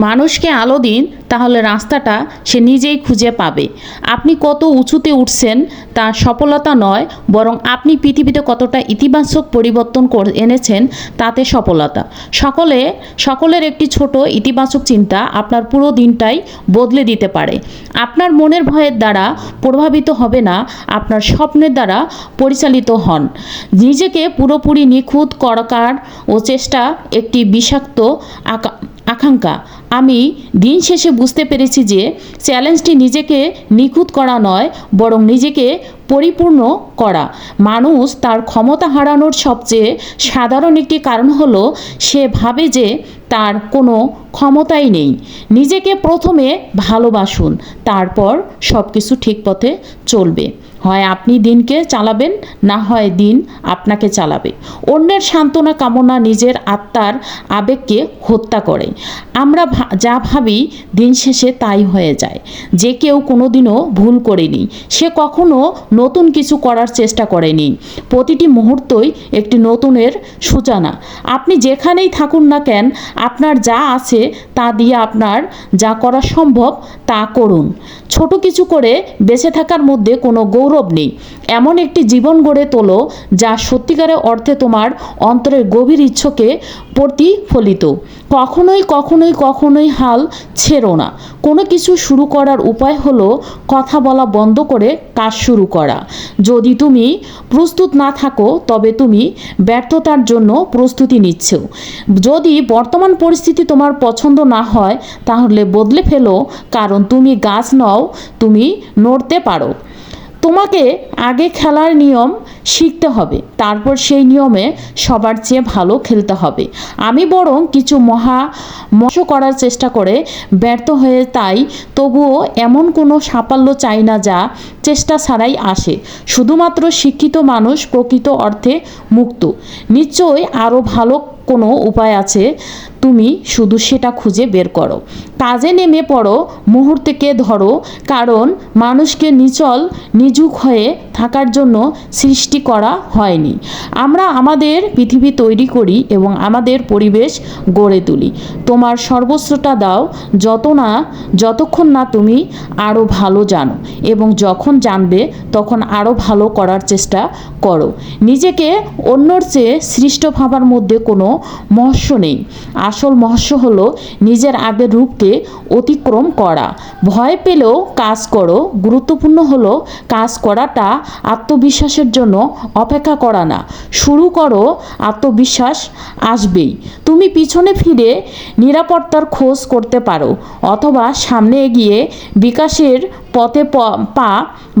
মানুষকে আলো দিন তাহলে রাস্তাটা সে নিজেই খুঁজে পাবে। আপনি কত উঁচুতে উঠছেন তা সফলতা নয়, বরং আপনি পৃথিবীতে কতটা ইতিবাচক পরিবর্তন এনেছেন তাতে সফলতা। সকলে, সকলের একটি ছোট ইতিবাচক চিন্তা আপনার পুরো দিনটাই বদলে দিতে পারে। আপনার মনের ভয়ের দ্বারা প্রভাবিত হবে না, আপনার স্বপ্নের দ্বারা পরিচালিত হন। নিজেকে পুরোপুরি নিখুঁত করকার ও চেষ্টা একটি বিষাক্ত আকা, আকাঙ্ক্ষা। আমি দিন শেষে বুঝতে পেরেছি যে চ্যালেঞ্জটি নিজেকে নিখুঁত করা নয়, বরং নিজেকে পরিপূর্ণ করা। মানুষ তার ক্ষমতা হারানোর সবচেয়ে সাধারণ একটি কারণ হল, সে ভাবে যে তার কোনো ক্ষমতাই নেই। নিজেকে প্রথমে ভালোবাসুন, তারপর সব কিছু ঠিক পথে চলবে। হয় আপনি দিনকে চালাবেন, না হয় দিন আপনাকে চালাবে। অন্যের সান্ত্বনা, কামনা নিজের আত্মার আবেগকে হত্যা করে। আমরা যা ভাবি দিন শেষে তাই হয়ে যায়। যে কেউ কোনোদিনও ভুল করেনি। সে কখনো নতুন কিছু করার চেষ্টা করেনি। প্রতিটি মুহূর্তই একটি নতুনের সূচনা। আপনি যেখানেই থাকুন না কেন, আপনার যা আছে তা দিয়ে আপনার যা করা সম্ভব তা করুন। ছোট কিছু করে বেঁচে থাকার মধ্যে কোনো গৌরব নেই। এমন একটি জীবন গড়ে তোলো যা সত্যিকারের অর্থে তোমার অন্তরের গভীর ইচ্ছকে প্রতিফলিত। কখনোই কখনোই কখনোই হাল ছেড়ো না। কোনো কিছু শুরু করার উপায় হলো কথা বলা বন্ধ করে কাজ শুরু করা। যদি তুমি প্রস্তুত না থাকো, তবে তুমি ব্যর্থতার জন্য প্রস্তুতি নিচ্ছ। যদি বর্তমান পরিস্থিতি তোমার পছন্দ না হয়, তাহলে বদলে ফেলো, কারণ তুমি গাছ নও, তুমি নড়তে পারো। তোমাকে আগে খেলার নিয়ম শিখতে হবে, তারপর সেই নিয়মে সবার চেয়ে ভালো খেলতে হবে। আমি বরং কিছু মহা মশ করার চেষ্টা করে ব্যর্থ হয়ে তাই তবুও এমন কোনো সাফল্য চাই না যা চেষ্টা ছাড়াই আসে। শুধুমাত্র শিক্ষিত মানুষ প্রকৃত অর্থে মুক্ত। নিশ্চয়ই আরও ভালো কোনো উপায় আছে, তুমি শুধু সেটা খুঁজে বের করো। কাজে নেমে পড়ো, মুহূর্তকে ধরো, কারণ মানুষকে নিচল নিজুক হয়ে থাকার জন্য সৃষ্টি করা হয়নি। আমরা আমাদের পৃথিবী তৈরি করি এবং আমাদের পরিবেশ গড়ে তুলি। তোমার সর্বস্বটা দাও, যত না, যতক্ষণ না তুমি আরও ভালো জানো এবং যখন জানবে, তখন আরও ভালো করার চেষ্টা করো। নিজেকে অন্যর চেয়ে সৃষ্ট ভাবার মধ্যে কোনো মহস্য নেই। আসল মহস্য হলো নিজের আগের রূপকে অতিক্রম করা। ভয় পেলেও কাজ করো। গুরুত্বপূর্ণ হলো কাজ করাটা আত্মবিশ্বাসের জন্য অপেক্ষা করা না। শুরু করো, আত্মবিশ্বাস আসবেই। তুমি পিছনে ফিরে নিরাপত্তার খোঁজ করতে পারো, অথবা সামনে এগিয়ে বিকাশের পথে পা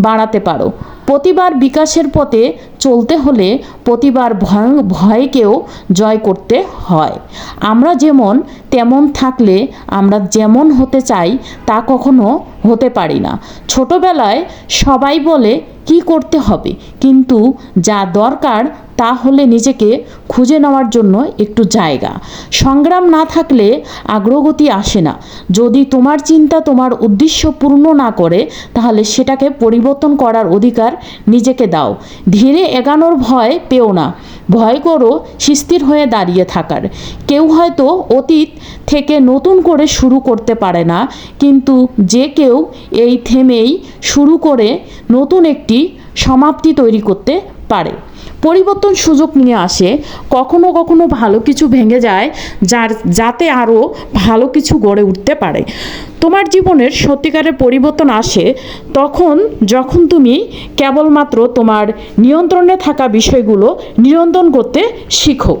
বাড়াতে পারো। প্রতিবার বিকাশের পথে চলতে হলে প্রতিবার ভয়, ভয়কেও জয় করতে হয়। আমরা যেমন তেমন থাকলে আমরা যেমন হতে চাই, তা কখনো হতে পারি না। ছোটবেলায় সবাই বলে, কি করতে হবে? কিন্তু যা দরকার তা হলে নিজেকে খুঁজে নেওয়ার জন্য একটু জায়গা। সংগ্রাম না থাকলে আগ্রগতি আসে না। যদি তোমার চিন্তা তোমার উদ্দেশ্য পূর্ণ না করে, তাহলে সেটাকে পরিবর্তন করার অধিকার নিজেকে দাও। ধীরে এগানোর ভয় পেও না। ভয় করো স্থির হয়ে দাঁড়িয়ে থাকার। কেউ হয়তো অতীত থেকে নতুন করে শুরু করতে পারে না, কিন্তু যে কেউ এই থেমেই শুরু করে নতুন একটি সমাপ্তি তৈরি করতে পারে। পরিবর্তন সুযোগ নিয়ে আসে, কখনো কখনো ভালো কিছু ভেঙে যায়, যার, যাতে আরও ভালো কিছু গড়ে উঠতে পারে। তোমার জীবনের সত্যিকারের পরিবর্তন আসে তখন যখন তুমি কেবলমাত্র তোমার নিয়ন্ত্রণে থাকা বিষয়গুলো নিয়ন্ত্রণ করতে শিখো।